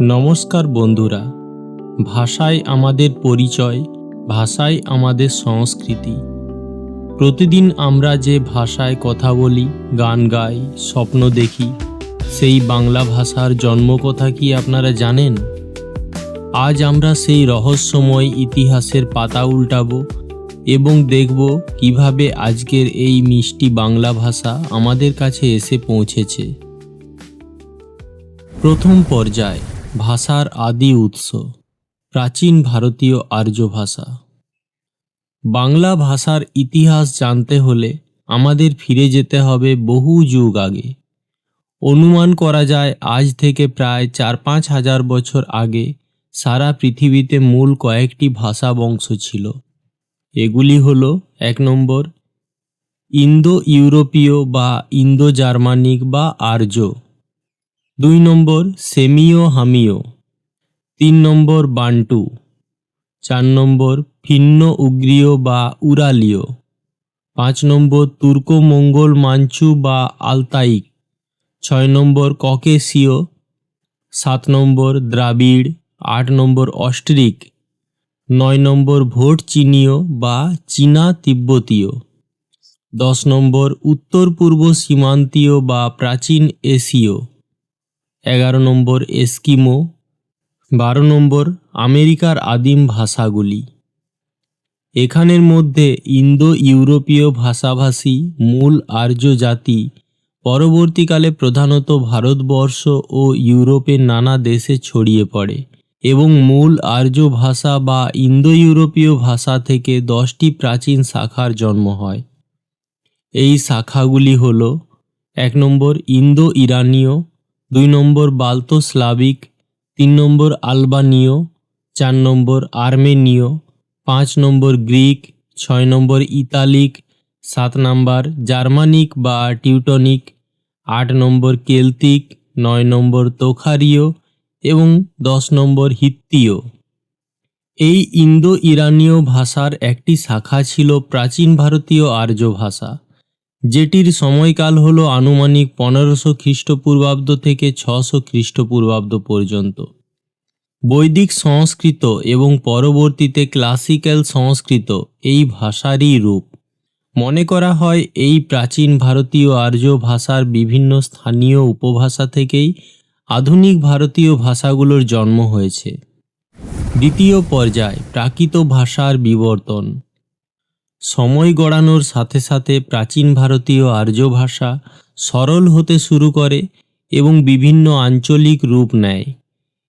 নমস্কার বন্ধুরা, ভাষায় আমাদের পরিচয়, ভাষায় আমাদের সংস্কৃতি। প্রতিদিন আমরা যে ভাষায় কথা বলি, গান গাই, স্বপ্ন দেখি, সেই বাংলা ভাষার জন্মকথা কি আপনারা জানেন? আজ আমরা সেই রহস্যময় ইতিহাসের পাতা উল্টাব এবং দেখব কীভাবে আজকের এই মিষ্টি বাংলা ভাষা আমাদের কাছে এসে পৌঁছেছে। প্রথম পর্যায় ভাষার আদি উৎস। প্রাচীন ভারতীয় আর্য ভাষা বাংলা ভাষার ইতিহাস জানতে হলে আমাদের ফিরে যেতে হবে বহু যুগ আগে। অনুমান করা যায় আজ থেকে প্রায় চার পাঁচ হাজার বছর আগে সারা পৃথিবীতে মূল কয়েকটি ভাষা বংশ ছিল। এগুলি হলো, এক নম্বর ইন্দো ইউরোপীয় বা ইন্দো জার্মানিক বা আর্য। দুই নম্বর সেমিও হামিও, তিন নম্বর বান্টু, চার নম্বর ফিন্ন উগ্রীয় বা উরালীয়, পাঁচ নম্বর তুর্কো মঙ্গল মাঞ্চু বা আলতাইক, ছয় নম্বর ককেশীয়, সাত নম্বর দ্রাবিড়, আট নম্বর অস্ট্রিক নয় নম্বর ভোট চীনীয় বা চীনা তিব্বতীয়, দশ নম্বর উত্তর পূর্ব সীমান্তীয় বা প্রাচীন এশীয়। এগারো নম্বর এস্কিমো, বারো নম্বর আমেরিকার আদিম ভাষাগুলি। এখানের মধ্যে ইন্দো ইউরোপীয় ভাষাভাষী মূল আর্য জাতি, পরবর্তীকালে প্রধানত ভারতবর্ষ ও ইউরোপের নানা দেশে ছড়িয়ে পড়ে এবং মূল আর্য ভাষা বা ইন্দো ইউরোপীয় ভাষা থেকে দশটি প্রাচীন শাখার জন্ম হয়। এই শাখাগুলি হল, এক নম্বর ইন্দো ইরানীয় দুই নম্বর বাল্তো স্লাভিক, তিন নম্বর আলবানীয়, চার নম্বর আর্মেনীয়, পাঁচ নম্বর গ্রিক, ছয় নম্বর ইতালিক, সাত নম্বর জার্মানিক বা টিউটনিক, আট নম্বর কেলতিক, নয় নম্বর তোখারীয় এবং দশ নম্বর হিত্তীয়। এই ইন্দো ইরানীয় ভাষার একটি শাখা ছিল প্রাচীন ভারতীয় আর্য ভাষা। যেটির সময়কাল হল আনুমানিক পনেরোশো খ্রিস্টপূর্বাব্দ থেকে ছশো খ্রিস্টপূর্বাব্দ পর্যন্ত। বৈদিক সংস্কৃত এবং পরবর্তীতে ক্লাসিক্যাল সংস্কৃত এই ভাষারই রূপ। মনে করা হয় এই প্রাচীন ভারতীয় আর্য ভাষার বিভিন্ন স্থানীয় উপভাষা থেকেই আধুনিক ভারতীয় ভাষাগুলোর জন্ম হয়েছে। দ্বিতীয় পর্যায়, প্রাকৃত ভাষার বিবর্তন। সময় গড়ানোর সাথে সাথে প্রাচীন ভারতীয় আর্য ভাষা সরল হতে শুরু করে এবং বিভিন্ন আঞ্চলিক রূপ নেয়।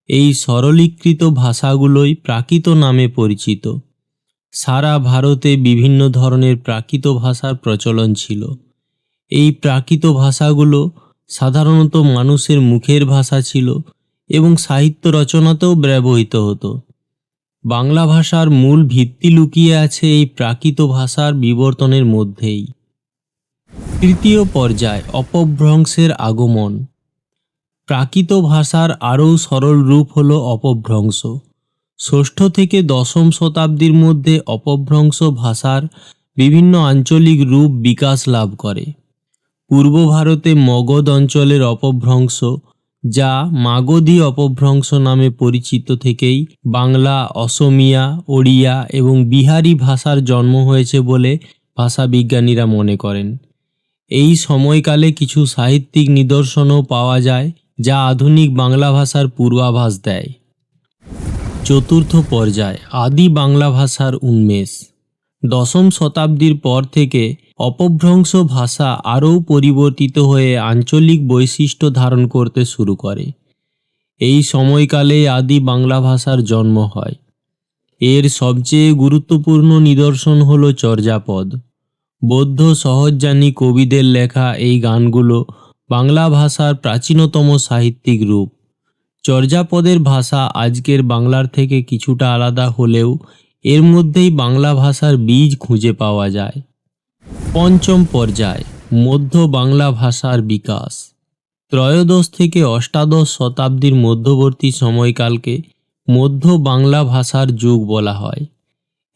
এই সরলীকৃত ভাষাগুলোই প্রাকৃত নামে পরিচিত। সারা ভারতে বিভিন্ন ধরনের প্রাকৃত ভাষার প্রচলন ছিল। এই প্রাকৃত ভাষাগুলো সাধারণত মানুষের মুখের ভাষা ছিল এবং সাহিত্য রচনাতেও ব্যবহৃত হতো। বাংলা ভাষার মূল ভিত্তি লুকিয়ে আছে এই প্রাকৃত ভাষার বিবর্তনের মধ্যেই। তৃতীয় পর্যায়, অপভ্রংশের আগমন। প্রাকৃত ভাষার আরও সরল রূপ হল অপভ্রংশ। ষষ্ঠ থেকে দশম শতাব্দীর মধ্যে অপভ্রংশ ভাষার বিভিন্ন আঞ্চলিক রূপ বিকাশ লাভ করে। পূর্ব ভারতে মগধ অঞ্চলের অপভ্রংশ যা মাগধী অপভ্রংশ নামে পরিচিত থেকেই বাংলা, অসমিয়া, ওড়িয়া এবং বিহারি ভাষার জন্ম হয়েছে বলে ভাষাবিজ্ঞানীরা মনে করেন। এই সময়কালে কিছু সাহিত্যিক নিদর্শনও পাওয়া যায় যা আধুনিক বাংলা ভাষার পূর্বাভাস দেয়। চতুর্থ পর্যায়, আদি বাংলা ভাষার উন্মেষ। দশম শতাব্দীর পর থেকে অপভ্রংশ ভাষা আরও পরিবর্তিত হয়ে আঞ্চলিক বৈশিষ্ট্য ধারণ করতে শুরু করে। এই সময়কালে আদি বাংলা ভাষার জন্ম হয়। এর সবচেয়ে গুরুত্বপূর্ণ নিদর্শন হল চর্যাপদ। বৌদ্ধ সহজজানী কবিদের লেখা এই গানগুলো বাংলা ভাষার প্রাচীনতম সাহিত্যিক রূপ। চর্যাপদের ভাষা আজকের বাংলার থেকে কিছুটা আলাদা হলেও এর মধ্যেই বাংলা ভাষার বীজ খুঁজে পাওয়া যায়। পঞ্চম পর্যায়, মধ্য বাংলা ভাষার বিকাশ। ত্রয়োদশ থেকে অষ্টাদশ শতাব্দীর মধ্যবর্তী সময়কালকে মধ্য বাংলা ভাষার যুগ বলা হয়।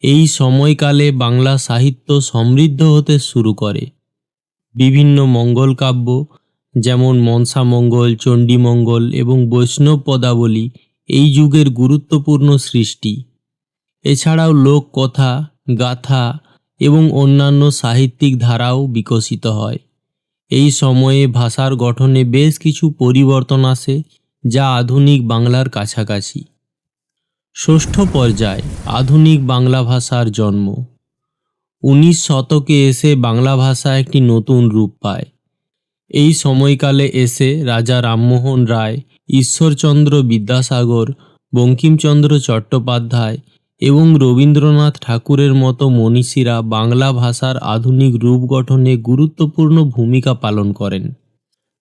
এই সময়কালে বাংলা সাহিত্য সমৃদ্ধ হতে শুরু করে। বিভিন্ন মঙ্গল কাব্য, যেমন মনসামঙ্গল চণ্ডীমঙ্গল এবং বৈষ্ণব পদাবলী এই যুগের গুরুত্বপূর্ণ সৃষ্টি। এছাড়াও লোককথা, গাথা এবং অন্যান্য সাহিত্যিক ধারাও বিকশিত হয়। এই সময়ে ভাষার গঠনে বেশ কিছু পরিবর্তন আসে, যা আধুনিক বাংলার কাছাকাছি। ষষ্ঠ পর্যায়, আধুনিক বাংলা ভাষার জন্ম। উনিশ শতকে এসে বাংলা ভাষা একটি নতুন রূপ পায়। এই সময়কালে এসে রাজা রামমোহন রায়, ঈশ্বরচন্দ্র বিদ্যাসাগর, বঙ্কিমচন্দ্র চট্টোপাধ্যায় এবং রবীন্দ্রনাথ ঠাকুরের মতো মনীষীরা বাংলা ভাষার আধুনিক রূপ গঠনে গুরুত্বপূর্ণ ভূমিকা পালন করেন।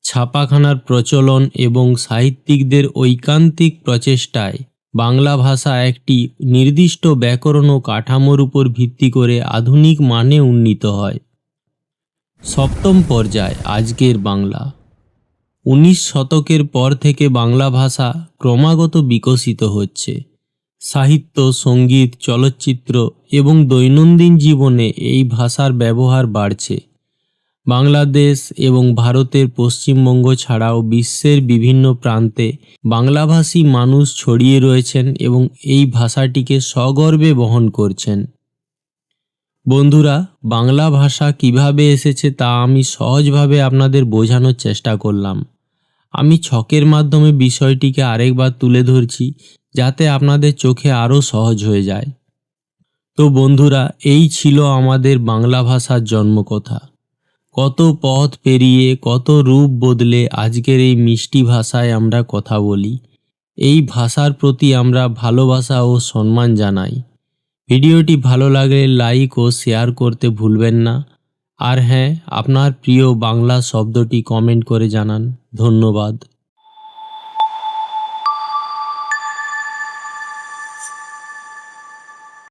ছাপাখানার প্রচলন এবং সাহিত্যিকদের ঐকান্তিক প্রচেষ্টায় বাংলা ভাষা একটি নির্দিষ্ট ব্যাকরণ ও কাঠামোর উপর ভিত্তি করে আধুনিক মানে উন্নীত হয়। সপ্তম পর্যায়, আজকের বাংলা। উনিশ শতকের পর থেকে বাংলা ভাষা ক্রমাগত বিকশিত হচ্ছে। সাহিত্য, সংগীত, চলচ্চিত্র এবং দৈনন্দিন জীবনে এই ভাষার ব্যবহার বাড়ছে। বাংলাদেশ এবং ভারতের পশ্চিমবঙ্গ ছাড়াও বিশ্বের বিভিন্ন প্রান্তে বাংলাভাষী মানুষ ছড়িয়ে রয়েছেন এবং এই ভাষাটিকে সগর্বে বহন করছেন। বন্ধুরা, বাংলা ভাষা কীভাবে এসেছে তা আমি সহজভাবে আপনাদের বোঝানোর চেষ্টা করলাম। আমি ছকের মাধ্যমে বিষয়টিকে আরেকবার তুলে ধরছি। যাতে আপনাদের চোখে আরও সহজ হয়ে যায়। তো বন্ধুরা, এই ছিল আমাদের বাংলা ভাষার জন্মকথা। কত পথ পেরিয়ে, কত রূপ বদলে আজকের এই মিষ্টি ভাষায় আমরা কথা বলি। এই ভাষার প্রতি আমরা ভালোবাসা ও সম্মান জানাই। ভিডিওটি ভালো লাগলে লাইক ও শেয়ার করতে ভুলবেন না। আর হ্যাঁ আপনার প্রিয় বাংলা শব্দটি কমেন্ট করে জানান। ধন্যবাদ।